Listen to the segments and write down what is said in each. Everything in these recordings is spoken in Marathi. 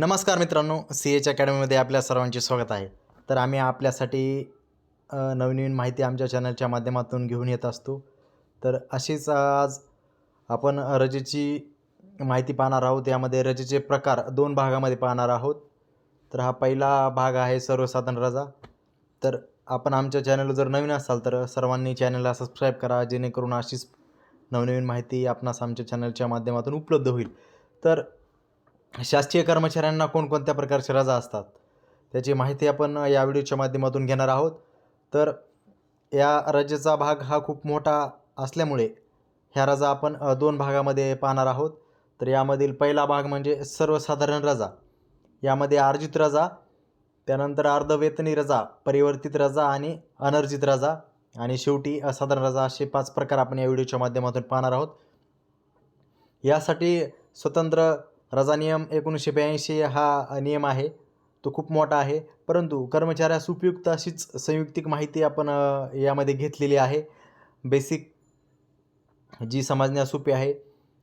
नमस्कार मित्रांनो सी एच अकॅडमीमध्ये आपल्या सर्वांचे स्वागत आहे. तर आम्ही आपल्यासाठी नवनवीन माहिती आमच्या चॅनलच्या माध्यमातून घेऊन येत असतो. तर अशीच आज आपण रजेची माहिती पाहणार आहोत. यामध्ये रजेचे प्रकार दोन भागामध्ये पाहणार आहोत. तर हा पहिला भाग आहे सर्वसाधारण रजा. तर आपण आमच्या चॅनलवर जर नवीन असाल तर सर्वांनी चॅनलला सबस्क्राईब करा जेणेकरून अशीच नवनवीन माहिती आपणास आमच्या चॅनलच्या माध्यमातून उपलब्ध होईल. तर शासकीय कर्मचाऱ्यांना कोणकोणत्या प्रकारच्या रजा असतात त्याची माहिती आपण या व्हिडिओच्या माध्यमातून घेणार आहोत. तर या रजेचा भाग हा खूप मोठा असल्यामुळे ह्या रजा आपण दोन भागामध्ये पाहणार आहोत. तर यामधील पहिला भाग म्हणजे सर्वसाधारण रजा. यामध्ये अर्जित रजा त्यानंतर अर्धवेतनी रजा परिवर्तित रजा आणि अनर्जित रजा आणि शेवटी असाधारण रजा असे पाच प्रकार आपण या व्हिडिओच्या माध्यमातून पाहणार आहोत. यासाठी स्वतंत्र रजा नियम एकोणीसशे ब्याऐंशी हा नियम आहे. तो खूप मोठा आहे. परंतु कर्मचाऱ्यास उपयुक्त अशीच संयुक्तिक माहिती आपण यामध्ये घेतलेली आहे. बेसिक जी समजण्यास सोपी आहे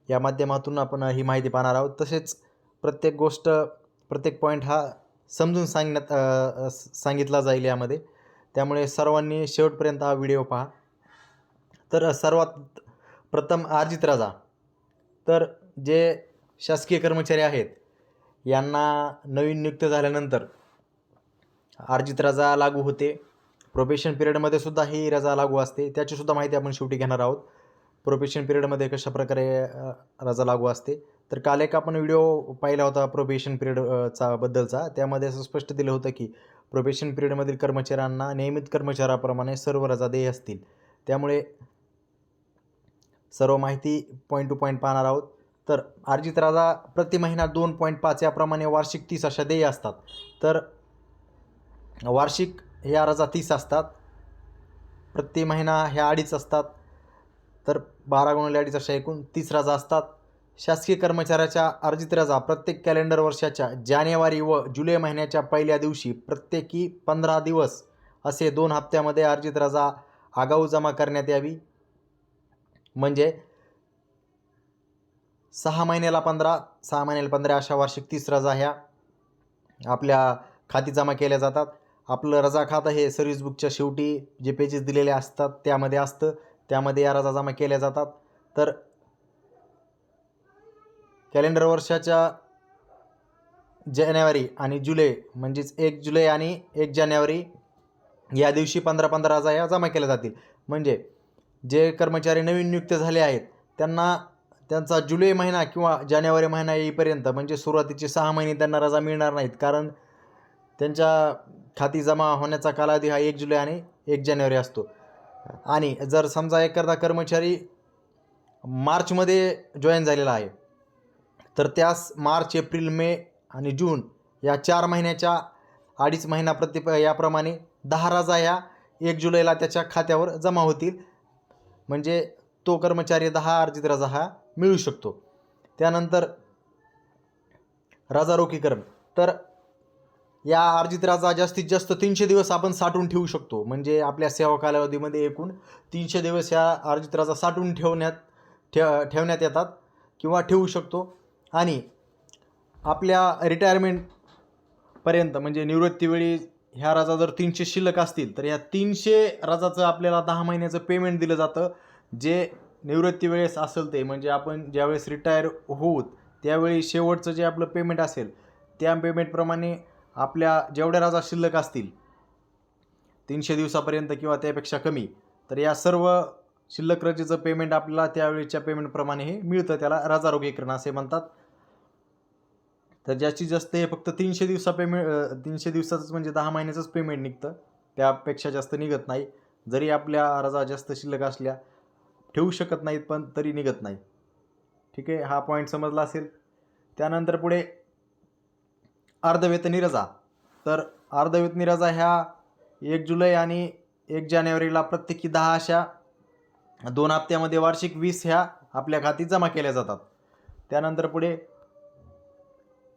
या माध्यमातून आपण ही माहिती पाहणार आहोत. तसेच प्रत्येक गोष्ट प्रत्येक पॉईंट हा समजून सांगण्यात सांगितला जाईल यामध्ये. त्यामुळे सर्वांनी शेवटपर्यंत हा व्हिडिओ पहा. तर सर्वात प्रथम अर्जित रजा. तर जे शासकीय कर्मचारी आहेत. यांना नवीन नियुक्त झाल्यानंतर अर्जित रजा लागू होते. प्रोबेशन पिरियडमध्ये सुद्धा ही रजा लागू असते. त्याचीसुद्धा माहिती आपण शेवटी घेणार आहोत. प्रोबेशन पिरियडमध्ये कशा प्रकारे रजा लागू असते. तर काल एक आपण व्हिडिओ पाहिला होता प्रोबेशन पिरियडचा बद्दलचा. त्यामध्ये असं स्पष्ट दिलं होतं की प्रोबेशन पिरियडमधील कर्मचाऱ्यांना नियमित कर्मचाऱ्याप्रमाणे सर्व रजा देय असतील. त्यामुळे सर्व माहिती पॉईंट टू पॉईंट पाहणार आहोत. तर अर्जित राजा प्रति महिना दोन पॉईंट पाच याप्रमाणे वार्षिक तीस अशा देय असतात. तर वार्षिक ह्या रजा तीस असतात. प्रति महिना ह्या अडीच असतात. तर बारा गुणले अडीच अशा एकूण तीस रजा असतात. शासकीय कर्मचाऱ्याच्या अर्जित रजा प्रत्येक कॅलेंडर वर्षाच्या जानेवारी व जुलै महिन्याच्या पहिल्या दिवशी प्रत्येकी पंधरा दिवस असे दोन हप्त्यामध्ये अर्जित रजा आगाऊ जमा करण्यात यावी. म्हणजे सहा महिन्याला पंधरा सहा महिन्याला पंधरा अशा वार्षिक तीस रजा ह्या आपल्या खाती जमा केल्या जातात. आपलं रजा खातं हे सर्व्हिस बुकच्या शेवटी जे पेजेस दिलेले असतात त्यामध्ये असतं. त्यामध्ये या रजा जमा केल्या जातात. तर कॅलेंडर वर्षाच्या जानेवारी आणि जुलै म्हणजेच एक जुलै आणि एक जानेवारी या दिवशी पंधरा पंधरा रजा ह्या जमा केल्या जातील. म्हणजे जे कर्मचारी नवीन नियुक्त झाले आहेत त्यांना त्यांचा जुलै महिना किंवा जानेवारी महिना येईपर्यंत म्हणजे सुरुवातीचे सहा महिने त्यांना रजा मिळणार नाहीत. कारण त्यांच्या खाती जमा होण्याचा कालावधी हा एक जुलै आणि एक जानेवारी असतो. आणि जर समजा एखादा कर्मचारी मार्चमध्ये जॉईन झालेला आहे तर त्यास मार्च एप्रिल मे आणि जून या चार महिन्याच्या अडीच महिना प्रति याप्रमाणे दहा रजा ह्या एक जुलैला त्याच्या खात्यावर जमा होतील. म्हणजे तो कर्मचारी दहा अर्जित रजा हा मिळू शकतो. त्यानंतर राजारोकीकरण तर या अर्जित राजा जास्तीत जास्त तीनशे दिवस आपण साठवून ठेवू शकतो. म्हणजे आपल्या सेवा कालावधीमध्ये एकूण तीनशे दिवस या अर्जित राजा साठवून ठेवण्यात ठे ठेवण्यात येतात किंवा ठेवू शकतो. आणि आपल्या रिटायरमेंटपर्यंत म्हणजे निवृत्तीवेळी ह्या राजा जर तीनशे शिल्लक असतील तर ह्या तीनशे रजाचं आपल्याला दहा महिन्याचं पेमेंट दिलं जातं जे निवृत्ती वेळेस असेल ते म्हणजे आपण ज्यावेळेस रिटायर होऊत त्यावेळी शेवटचं जे आपलं पेमेंट असेल त्या पेमेंटप्रमाणे आपल्या जेवढ्या राजा शिल्लक असतील तीनशे दिवसापर्यंत किंवा त्यापेक्षा कमी तर या सर्व शिल्लक रजेचं पेमेंट आपल्याला त्यावेळेच्या पेमेंटप्रमाणे हे मिळतं त्याला राजारोगीकरण असे म्हणतात. तर जास्तीत जास्त हे फक्त तीनशे दिवसा पेमेंट तीनशे दिवसाचंच म्हणजे दहा महिन्याचंच पेमेंट निघतं त्यापेक्षा जास्त निघत नाही. जरी आपल्या रजा जास्त शिल्लक असल्या ठेवू शकत नाहीत पण तरी निघत नाही ठीक आहे? हा पॉईंट समजला असेल. त्यानंतर पुढे अर्धवेतनी रजा. तर अर्धवेतनी रजा ह्या एक जुलै आणि एक जानेवारीला प्रत्येकी दहा अशा दोन हप्त्यामध्ये वार्षिक वीस ह्या आपल्या खाती जमा केल्या जातात. त्यानंतर पुढे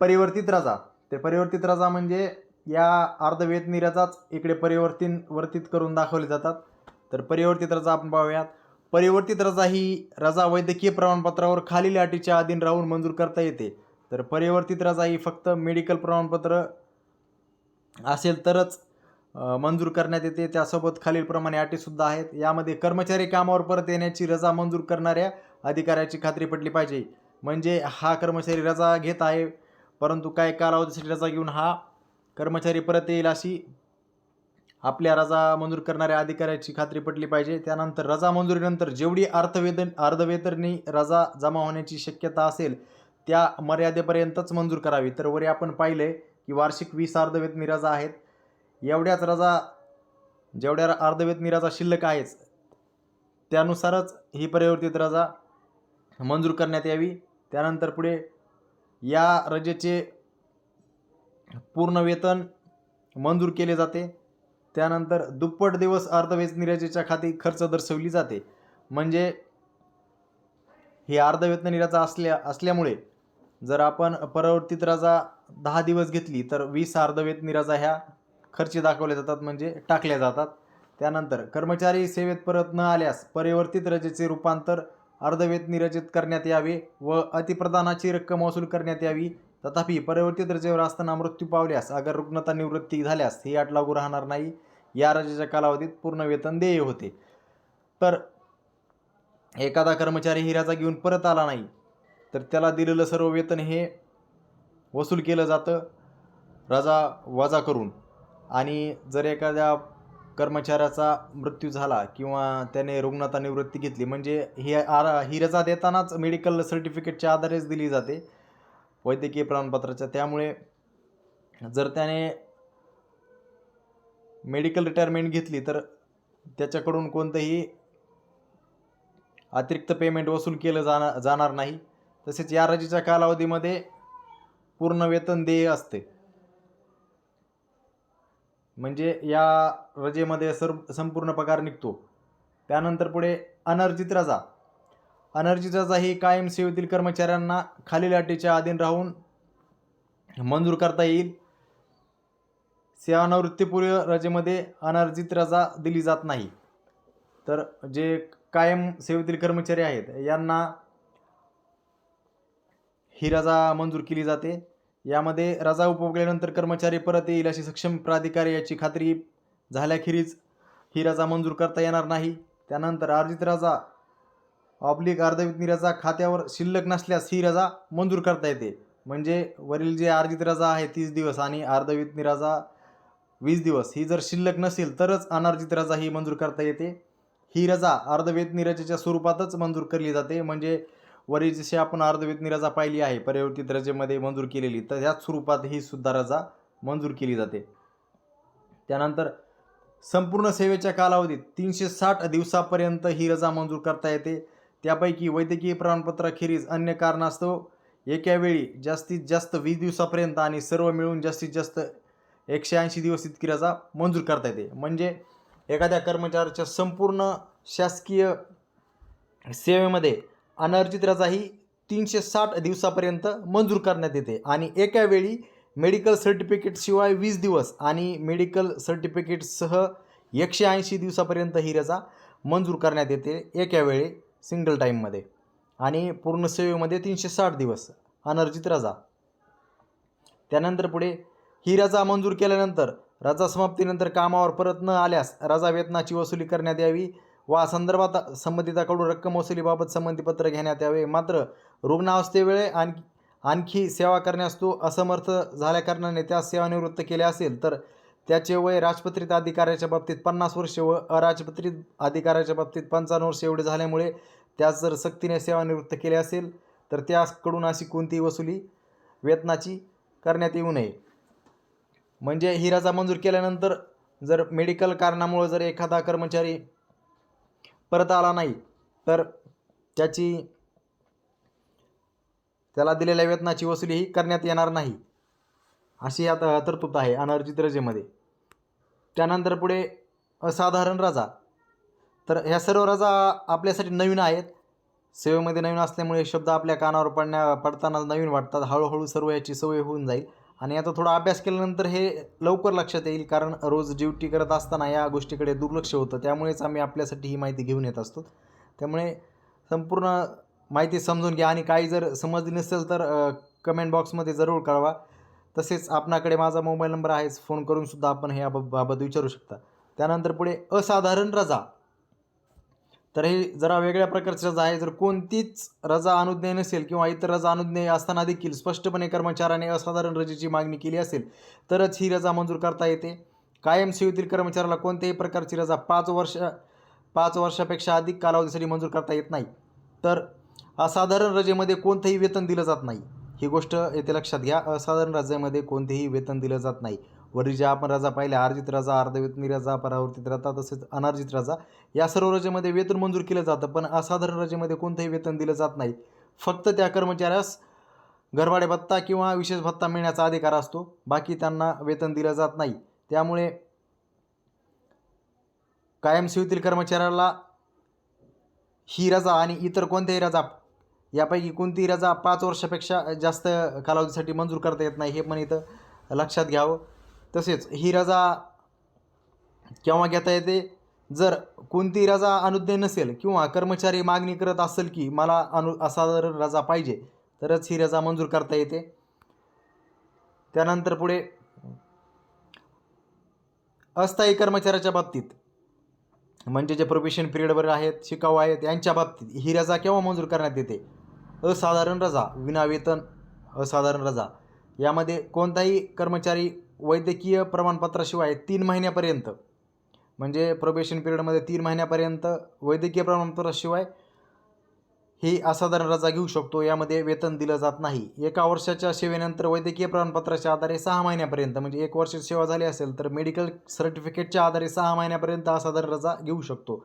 परिवर्तित रजा. ते परिवर्तित रजा म्हणजे या अर्धवेतनी रजाच इकडे परिवर्तिन वर्तित करून दाखवले जातात. तर परिवर्तित रजा आपण पाहूयात. परिवर्तित रजा ही रजा वैद्यकीय प्रमाणपत्रावर खालील अटीच्या अधीन राहून मंजूर करता येते. तर परिवर्तित रजा ही फक्त मेडिकल प्रमाणपत्र असेल तरच मंजूर करण्यात येते. त्यासोबत खालीलप्रमाणे अटीसुद्धा आहेत. यामध्ये कर्मचारी कामावर परत येण्याची रजा मंजूर करणाऱ्या अधिकाऱ्याची खात्री पटली पाहिजे. म्हणजे हा कर्मचारी रजा घेत आहे परंतु काही कालावधीसाठी रजा घेऊन हा कर्मचारी परत येईल अशी आपल्या रजा मंजूर करणाऱ्या अधिकाऱ्याची खात्री पटली पाहिजे. त्यानंतर रजा मंजुरीनंतर जेवढी अर्थवेतन अर्धवेतनी रजा जमा होण्याची शक्यता असेल त्या मर्यादेपर्यंतच मंजूर करावी. तर वरी आपण पाहिलं की वार्षिक वीस अर्धवेतनी रजा आहेत. एवढ्याच रजा जेवढ्या अर्धवेतनी रजा शिल्लक आहेच त्यानुसारच ही परिवर्तित रजा मंजूर करण्यात यावी. त्यानंतर पुढे या रजेचे पूर्ण वेतन मंजूर केले जाते. त्यानंतर दुप्पट दिवस अर्धवेज रजेच्या खाती खर्च दर्शवली जाते. म्हणजे हे अर्धवेतन रजा असल्या असल्यामुळे जर आपण परवर्तीत रजा दहा दिवस घेतली तर वीस अर्धवेतनी निराजा ह्या खर्ची दाखवल्या जातात म्हणजे टाकल्या जातात. त्यानंतर कर्मचारी सेवेत परत न आल्यास परिवर्तित रजेचे रूपांतर अर्धवेत निरजित करण्यात यावे व अतिप्रदानाची रक्कम वसूल करण्यात यावी तथापि परवर्ती रजेवर असताना मृत्यू पावल्यास अगर रुग्णता निवृत्ती झाल्यास ही अट लागू राहणार नाही. या रजेच्या कालावधीत पूर्ण वेतन देय होते. तर एखादा कर्मचारी ही रजा घेऊन परत आला नाही तर त्याला दिलेलं सर्व वेतन हे वसूल केलं जातं रजा वजा करून. आणि जर एखाद्या कर्मचाऱ्याचा मृत्यू झाला किंवा त्याने रुग्णता निवृत्ती घेतली म्हणजे ही आरा ही रजा देतानाच मेडिकल सर्टिफिकेटच्या आधारेच दिली जाते. वैद्यकीय प्रमाणपत्राच्या. त्यामुळे जर त्याने मेडिकल रिटायरमेंट घेतली तर त्याच्याकडून कोणतंही अतिरिक्त पेमेंट वसूल केलं जाणार जाणार नाही. तसेच या रजेच्या कालावधीमध्ये पूर्ण वेतन देय असते. म्हणजे या रजेमध्ये सर्व संपूर्ण पगार निघतो. त्यानंतर पुढे अनर्जित रजा. अनर्जित रजा ही कायम सेवेतील कर्मचाऱ्यांना खालील अटीच्या अधीन राहून मंजूर करता येईल. सेवानिवृत्तीपूर्व रजेमध्ये अनर्जित रजा दिली जात नाही. तर जे कायम सेवेतील कर्मचारी आहेत यांना ही रजा मंजूर केली जाते. यामध्ये रजा उपभोगल्यानंतर कर्मचारी परत येईल अशी सक्षम प्राधिकारी याची खात्री झाल्याखेरीज ही रजा मंजूर करता येणार नाही. त्यानंतर अर्जित रजा ऑब्लिक अर्धवितनी रजा खात्यावर शिल्लक नसल्यास ही रजा मंजूर करता येते. म्हणजे वरील जे अर्जित रजा आहे तीस दिवस आणि अर्धवितनी रजा वीस दिवस ही जर शिल्लक नसेल तरच अनर्जित रजा ही मंजूर करता येते. ही रजा अर्धवेतनी रजेच्या स्वरूपातच मंजूर केली जाते. म्हणजे वरील जशी आपण अर्धवेतनी रजा पाहिली आहे परिवर्तित रजेमध्ये मंजूर केलेली तर ह्याच स्वरूपात ही सुद्धा रजा मंजूर केली जाते. त्यानंतर संपूर्ण सेवेच्या कालावधीत तीनशे साठ दिवसापर्यंत ही रजा मंजूर करता येते. त्यापैकी वैद्यकीय प्रमाणपत्राखेरीज अन्य कारणास्तव एका वेळी जास्तीत जास्त वीस दिवसापर्यंत आणि सर्व मिळून जास्तीत जास्त एकशे ऐंशी दिवस इतकी रजा मंजूर करता येते. म्हणजे एखाद्या कर्मचाऱ्याच्या संपूर्ण शासकीय सेवेमध्ये अनर्जित रजा ही तीनशे साठ दिवसापर्यंत मंजूर करण्यात येते आणि एका वेळी मेडिकल सर्टिफिकेटशिवाय वीस दिवस आणि मेडिकल सर्टिफिकेटसह एकशे ऐंशी दिवसापर्यंत ही रजा मंजूर करण्यात येते. एका वेळी सिंगल टाईममध्ये आणि पूर्ण सेवेमध्ये तीनशे साठ दिवस. अनर्जित रजा. त्यानंतर पुढे ही रजा मंजूर केल्यानंतर रजा समाप्तीनंतर कामावर परत न आल्यास रजा वेतनाची वसुली करण्यात यावी वा संदर्भात संबंधिताकडून रक्कम वसुलीबाबत संमतीपत्र घेण्यात यावे. मात्र रुग्णावस्थेवेळे आणखी आणखी सेवा करण्यास तो असमर्थ झाल्याकारणाने त्यास सेवानिवृत्त केले असेल तर त्याचे वय राजपत्रित अधिकाऱ्याच्या बाबतीत पन्नास वर्ष व अराजपत्रित अधिकाऱ्याच्या बाबतीत पंचावन्न वर्ष एवढे झाल्यामुळे त्यास जर सक्तीने सेवानिवृत्त केले असेल तर त्याकडून अशी कोणतीही वसुली वेतनाची करण्यात येऊ नये. म्हणजे ही रजा मंजूर केल्यानंतर जर मेडिकल कारणामुळं जर एखादा कर्मचारी परत आला नाही तर त्याची त्याला दिलेल्या वेतनाची वसुली ही करण्यात येणार नाही. अशी आता तरतूद आहे अनर्जित रजेमध्ये. त्यानंतर पुढे असाधारण रजा. तर ह्या सर्व रजा आपल्यासाठी नवीन आहेत. सेवेमध्ये नवीन असल्यामुळे शब्द आपल्या कानावर पडण्या पडताना नवीन वाटतात. हळूहळू सर्व याची सवय होऊन जाईल. आणि आता थोडा अभ्यास केल्यानंतर हे लवकर लक्षात येईल कारण रोज ड्युटी करत असताना या गोष्टीकडे दुर्लक्ष होतं. त्यामुळेच आम्ही आपल्यासाठी ही माहिती घेऊन येत असतो. त्यामुळे संपूर्ण माहिती समजून घ्या. आणि काही जर समजली नसेल तर कमेंट बॉक्समध्ये जरूर कळवा. तसेच आपणाकडे माझा मोबाईल नंबर आहेच. फोन करूनसुद्धा आपण हे बाबत विचारू शकता. त्यानंतर पुढे असाधारण रजा. तर हे जरा वेगळ्या प्रकारची रजा आहे. जर कोणतीच रजा अनुज्ञेय नसेल किंवा इतर रजा अनुज्ञेय असताना देखील स्पष्टपणे कर्मचाऱ्याने असाधारण रजेची मागणी केली असेल तरच ही रजा मंजूर करता येते. कायम सेवेतील कर्मचाऱ्याला कोणत्याही प्रकारची रजा पाच वर्ष पाच वर्षापेक्षा अधिक कालावधीसाठी मंजूर करता येत नाही. तर असाधारण रजेमध्ये कोणतंही वेतन दिलं जात नाही. ही गोष्ट येथे लक्षात घ्या. असाधारण रजेमध्ये कोणतेही वेतन दिलं जात नाही. वरील ज्या आपण रजा पाहिल्या अर्जित राजा अर्धवेतनी रजा परावर्तित रजा तसेच अनार्जित रजा या सर्व रजेमध्ये वेतन मंजूर केलं जातं पण असाधारण रजेमध्ये कोणतंही वेतन दिलं जात नाही. फक्त त्या कर्मचाऱ्यास घरभाडे भत्ता किंवा विशेष भत्ता मिळण्याचा अधिकार असतो. बाकी त्यांना वेतन दिलं जात नाही. त्यामुळे कायमसेवेतील कर्मचाऱ्याला ही रजा आणि इतर कोणत्याही रजा यापैकी कोणती रजा पाच वर्षापेक्षा जास्त कालावधीसाठी मंजूर करता येत नाही हे पण इथं लक्षात घ्यावं. तसेच ही रजा केव्हा घेता येते? जर कोणती रजा अनुज्ञेय नसेल किंवा कर्मचारी मागणी करत असेल की मला अनु असाधारण रजा पाहिजे तरच ही रजा मंजूर करता येते. त्यानंतर पुढे अस्थायी कर्मचाऱ्याच्या बाबतीत म्हणजे जे प्रोबेशन पिरियडवर आहेत शिकाऊ आहेत यांच्या बाबतीत ही रजा केव्हा मंजूर करण्यात येते? असाधारण रजा विनावेतन असाधारण रजा. यामध्ये कोणताही कर्मचारी वैद्यकीय प्रमाणपत्राशिवाय तीन महिन्यापर्यंत म्हणजे प्रोबेशन पिरियडमध्ये तीन महिन्यापर्यंत वैद्यकीय प्रमाणपत्राशिवाय ही असाधारण रजा घेऊ शकतो. यामध्ये वेतन दिलं जात नाही. एका वर्षाच्या सेवेनंतर वैद्यकीय प्रमाणपत्राच्या आधारे सहा महिन्यापर्यंत म्हणजे एक वर्ष सेवा झाली असेल तर मेडिकल सर्टिफिकेटच्या आधारे सहा महिन्यापर्यंत असाधारण रजा घेऊ शकतो.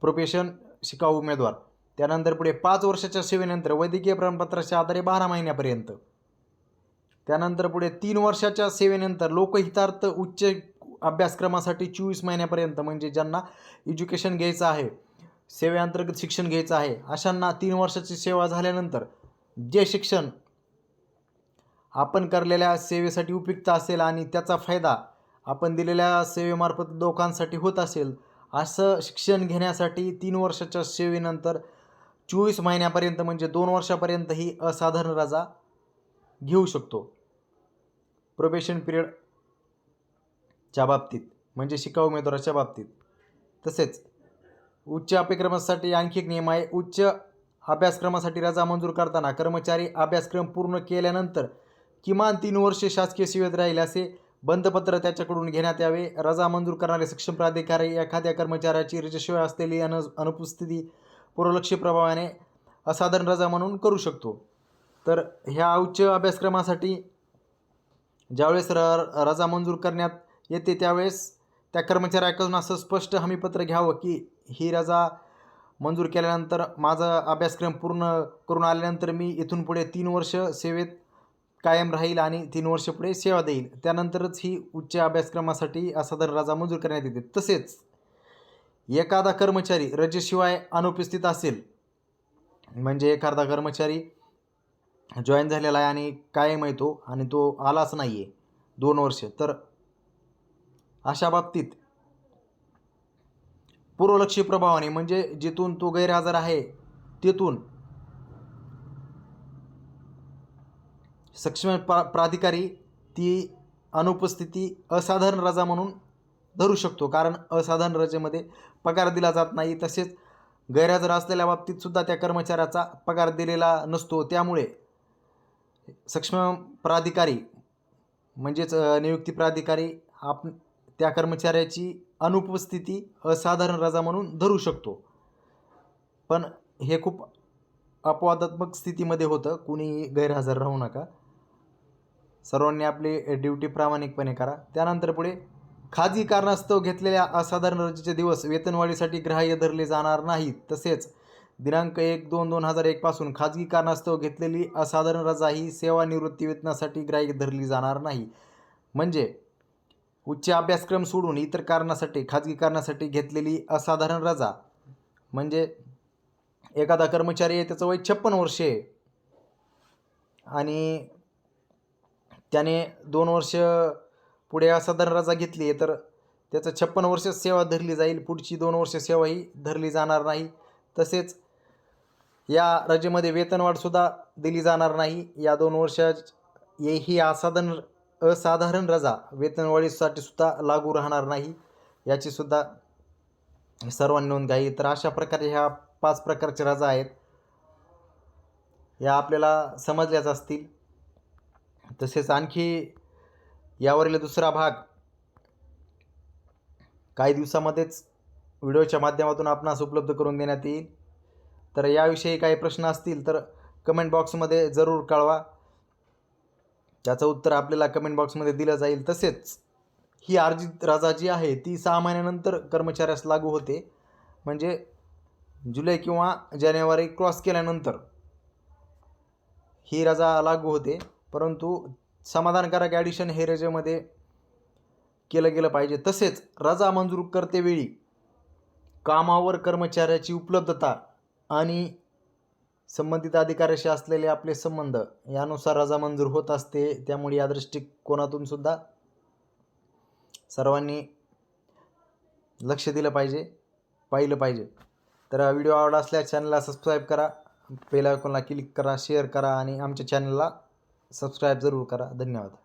प्रोफेशन शिकाऊ उमेदवार. त्यानंतर पुढे पाच वर्षाच्या सेवेनंतर वैद्यकीय प्रमाणपत्राच्या आधारे बारा महिन्यापर्यंत. त्यानंतर पुढे तीन वर्षाच्या सेवेनंतर लोकहितार्थ उच्च अभ्यासक्रमासाठी चोवीस महिन्यापर्यंत म्हणजे ज्यांना एज्युकेशन घ्यायचं आहे सेवेअंतर्गत शिक्षण घ्यायचं आहे अशांना तीन वर्षाची सेवा झाल्यानंतर जे शिक्षण आपण करलेल्या सेवेसाठी उपयुक्त असेल आणि त्याचा फायदा आपण दिलेल्या सेवेमार्फत लोकांसाठी होत असेल असं शिक्षण घेण्यासाठी तीन वर्षाच्या सेवेनंतर चोवीस महिन्यापर्यंत म्हणजे दोन वर्षापर्यंत ही असाधारण रजा घेऊ शकतो. प्रोबेशन पिरियडच्या बाबतीत म्हणजे शिकाऊ उमेदवाराच्या बाबतीत. तसेच उच्च अभ्यासक्रमासाठी आणखी एक नियम आहे उच्च अभ्यासक्रमासाठी रजा मंजूर करताना कर्मचारी अभ्यासक्रम पूर्ण केल्यानंतर किमान तीन वर्षे शासकीय सेवेत राहील असे बंधपत्र त्याच्याकडून घेण्यात यावे. रजा मंजूर करणारे सक्षम प्राधिकारी एखाद्या कर्मचाऱ्याची रजेशिवाय असलेली अन अनुपस्थिती पूर्वलक्षी प्रभावाने असाधारण रजा म्हणून करू शकतो. तर ह्या उच्च अभ्यासक्रमासाठी ज्यावेळेस र रजा मंजूर करण्यात येते त्यावेळेस त्या कर्मचाऱ्याकडून असं स्पष्ट हमीपत्र घ्यावं की ही रजा मंजूर केल्यानंतर माझा अभ्यासक्रम पूर्ण करून आल्यानंतर मी इथून पुढे तीन वर्ष सेवेत कायम राहील आणि तीन वर्ष पुढे सेवा देईल. त्यानंतरच ही उच्च अभ्यासक्रमासाठी असाधारण रजा मंजूर करण्यात येते. तसेच एखादा कर्मचारी रजेशिवाय अनुपस्थित असेल म्हणजे एखादा कर्मचारी जॉईन झालेला आहे आणि कायम येतो आणि तो आलाच नाही आहे दोन वर्ष तर अशा बाबतीत पूर्वलक्षी प्रभावाने म्हणजे जिथून तो गैरहजर आहे तिथून सक्षम प्रा प्राधिकारी ती अनुपस्थिती असाधारण रजा म्हणून धरू शकतो. कारण असाधारण रजेमध्ये पगार दिला जात नाही. तसेच गैरहजर असलेल्या बाबतीतसुद्धा त्या कर्मचाऱ्याचा पगार दिलेला नसतो. त्यामुळे सक्षम प्राधिकारी म्हणजेच नियुक्ती प्राधिकारी आप त्या कर्मचाऱ्याची अनुपस्थिती असाधारण रजा म्हणून धरू शकतो. पण हे खूप अपवादात्मक स्थितीमध्ये होतं. कुणी गैरहजर राहू नका. सर्वांनी आपली ड्युटी प्रामाणिकपणे करा. त्यानंतर पुढे खाजगी कारणास्तव घेतलेल्या असाधारण रजेचे दिवस वेतनवाढीसाठी ग्राह्य धरले जाणार नाहीत. तसेच दिनांक एक दोन दोन हजार एकपासून खाजगी कारणास्तव घेतलेली असाधारण रजा ही सेवानिवृत्ती वेतनासाठी ग्राह्य धरली जाणार नाही. म्हणजे उच्च अभ्यासक्रम सोडून इतर कारणासाठी खाजगी कारणासाठी घेतलेली असाधारण रजा. म्हणजे एखादा कर्मचारी आहे त्याचं वय छप्पन वर्षे आहे. आणि त्याने दोन वर्ष पुढे असाधारण रजा घेतली आहे तर त्याचं छप्पन वर्ष सेवा धरली जाईल पुढची दोन वर्ष सेवा ही धरली जाणार नाही. तसेच या रजेमध्ये वेतनवाढसुद्धा दिली जाणार नाही. या दोन वर्षा ही असाधारण असाधारण रजा वेतनवाढीसाठी सुद्धा लागू राहणार नाही. याचीसुद्धा सर्वांनी नोंद घ्यावी. तर अशा प्रकारे ह्या पाच प्रकारच्या रजा आहेत. या आपल्याला समजल्याच असतील. तसेच आणखी यावरील दुसरा भाग. काही दिवसामध्येच व्हिडिओच्या माध्यमातून आपणास उपलब्ध करून देण्यात येईल. तर याविषयी काही प्रश्न असतील तर कमेंट बॉक्समध्ये जरूर कळवा. त्याचं उत्तर आपल्याला कमेंट बॉक्समध्ये दिलं जाईल तसेच ही अर्जित राजा जी आहे ती सहा महिन्यानंतर कर्मचाऱ्यास लागू होते. म्हणजे जुलै किंवा जानेवारी क्रॉस केल्यानंतर ही रजा लागू होते. परंतु समाधानकारक ॲडिशन हे रजेमध्ये केलं गेलं पाहिजे. तसेच रजा मंजूर करतेवेळी कामावर कर्मचाऱ्याची उपलब्धता आणि संबंधित अधिकाऱ्याशी असलेले आपले संबंध यानुसार रजा मंजूर होत असते. त्यामुळे या दृष्टिकोनातून सुद्धा सर्वांनी लक्ष दिलं पाहिजे पाहिलं पाहिजे. तर व्हिडिओ आवडला असल्यास चॅनलला सबस्क्राईब करा बेल आयकॉनला क्लिक करा शेअर करा आणि आमच्या चॅनलला सबस्क्राईब जरूर करा. धन्यवाद.